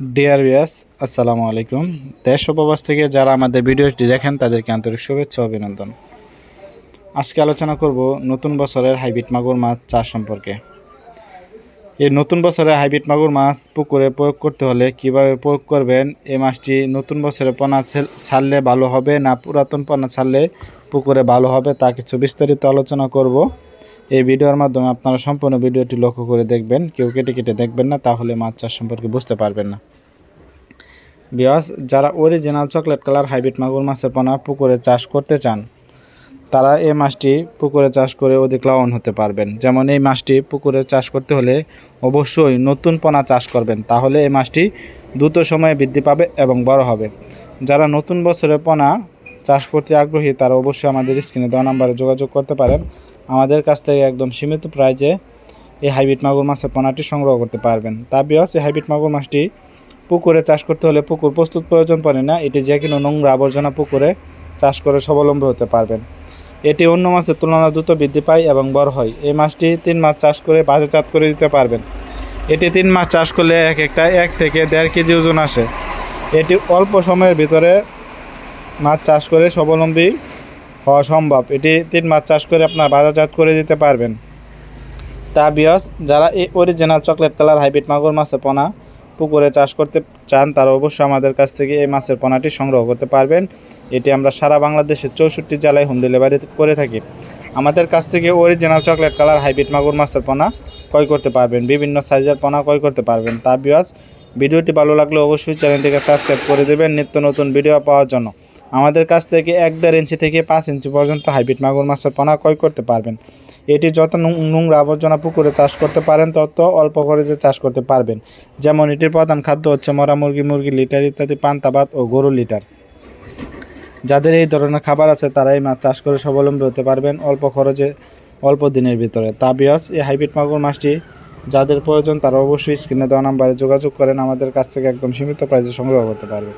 Deer বিয়াস আসসালামু আলাইকুম। দেশ উপবাস থেকে যারা আমাদের ভিডিওটি দেখেন, তাদেরকে আন্তরিক শুভেচ্ছা অভিনন্দন। আজকে আলোচনা করব নতুন বছরের হাইব্রিড মাগুর মাছ চাষ সম্পর্কে। এই নতুন বছরে হাইব্রিড মাগুর মাছ পুকুরে প্রয়োগ করতে হলে কীভাবে প্রয়োগ করবেন এই মাছটি নতুন বছরে পোনা ছাড়লে ভালো হবে না পুরাতন পোনা ছাড়লে পুকুরে ভালো হবে, তা কিছু বিস্তারিত আলোচনা করব। এই ভিডিওর মাধ্যমে আপনারা সম্পূর্ণ ভিডিওটি লক্ষ্য করে দেখবেন। কেউ কেটে কেটে দেখবেন না, তাহলে মাছ চাষ সম্পর্কে বুঝতে পারবেন না। বিয়াস যারা অরিজিনাল চকলেট কালার হাইব্রিড মাগুর মাছের পোনা পুকুরে চাষ করতে চান, তারা এই মাছটি পুকুরে চাষ করে অধিক লাভবান হতে পারবেন। যেমন এই মাছটি পুকুরে চাষ করতে হলে অবশ্যই নতুন পোনা চাষ করবেন, তাহলে এই মাছটি দ্রুত সময়ে বৃদ্ধি পাবে এবং বড় হবে। যারা নতুন বছরে পোনা চাষ করতে আগ্রহী, তারা অবশ্যই আমাদের স্ক্রিনে দেওয়া নাম্বারে যোগাযোগ করতে পারেন। আমাদের কাছ থেকে একদম সীমিত প্রাইজে এই হাইব্রিড মাগুর মাছের পোনাটি সংগ্রহ করতে পারবেন। তা বিয়াস, এই হাইব্রিড মাগুর মাছটি পুকুরে চাষ করতে হলে পুকুর প্রস্তুত প্রয়োজন পড়ে না, এটি যে কোনো নোংরা আবর্জনা পুকুরে চাষ করে স্বাবলম্বী হতে পারবেন। এটি অন্য মাছের তুলনায় দ্রুত বৃদ্ধি পায় এবং বড় হয়। এই মাছটি তিন মাস চাষ করে বাজারজাত করে দিতে পারবেন। এটি তিন মাস চাষ করলে এক একটা এক থেকে দেড় কেজি ওজন আসে। এটি অল্প সময়ের ভিতরে মাছ চাষ করে স্বাবলম্বী হওয়া সম্ভব। এটি তিন মাছ চাষ করে আপনার বাজারজাত করে দিতে পারবেন। তা বিয়স, যারা এই অরিজিনাল চকলেট কালার হাইব্রিড মাগুর মাছের পোনা পুকুরে চাষ করতে চান, তারা অবশ্যই আমাদের কাছ থেকে এই মাছের পোনাটি সংগ্রহ করতে পারবেন। এটি আমরা সারা বাংলাদেশের চৌষট্টি জেলায় হোম ডেলিভারি করে থাকি। আমাদের কাছ থেকে অরিজিনাল চকলেট কালার হাইব্রিড মাগুর মাছের পোনা ক্রয় করতে পারবেন। বিভিন্ন সাইজের পোনা ক্রয় করতে পারবেন। তা বিয়স, ভিডিওটি ভালো লাগলে অবশ্যই চ্যানেলটিকে সাবস্ক্রাইব করে দেবেন। নিত্য নতুন ভিডিও পাওয়ার জন্য। আমাদের কাছ থেকে এক দেড় ইঞ্চি থেকে পাঁচ ইঞ্চি পর্যন্ত হাইব্রিড মাগুর মাছের পোনা ক্রয় করতে পারবেন। এটি যত নোংরা আবর্জনা পুকুরে চাষ করতে পারেন, তত অল্প খরচে চাষ করতে পারবেন। যেমন এটির প্রধান খাদ্য হচ্ছে মরা মুরগি মুরগি লিটার ইত্যাদি পান্তা ভাত ও গরু লিটার। যাদের এই ধরনের খাবার আছে তারা এই মাছ চাষ করে স্বাবলম্বী হতে পারবেন অল্প খরচে, অল্প দিনের ভিতরে। তা বিয়াস, এই হাইব্রিড মাগুর মাছটি যাদের প্রয়োজন, তারা অবশ্যই স্ক্রিনে দেওয়া নাম্বারে যোগাযোগ করেন। আমাদের কাছ থেকে একদম সীমিত প্রাইসে সংগ্রহ করতে পারবে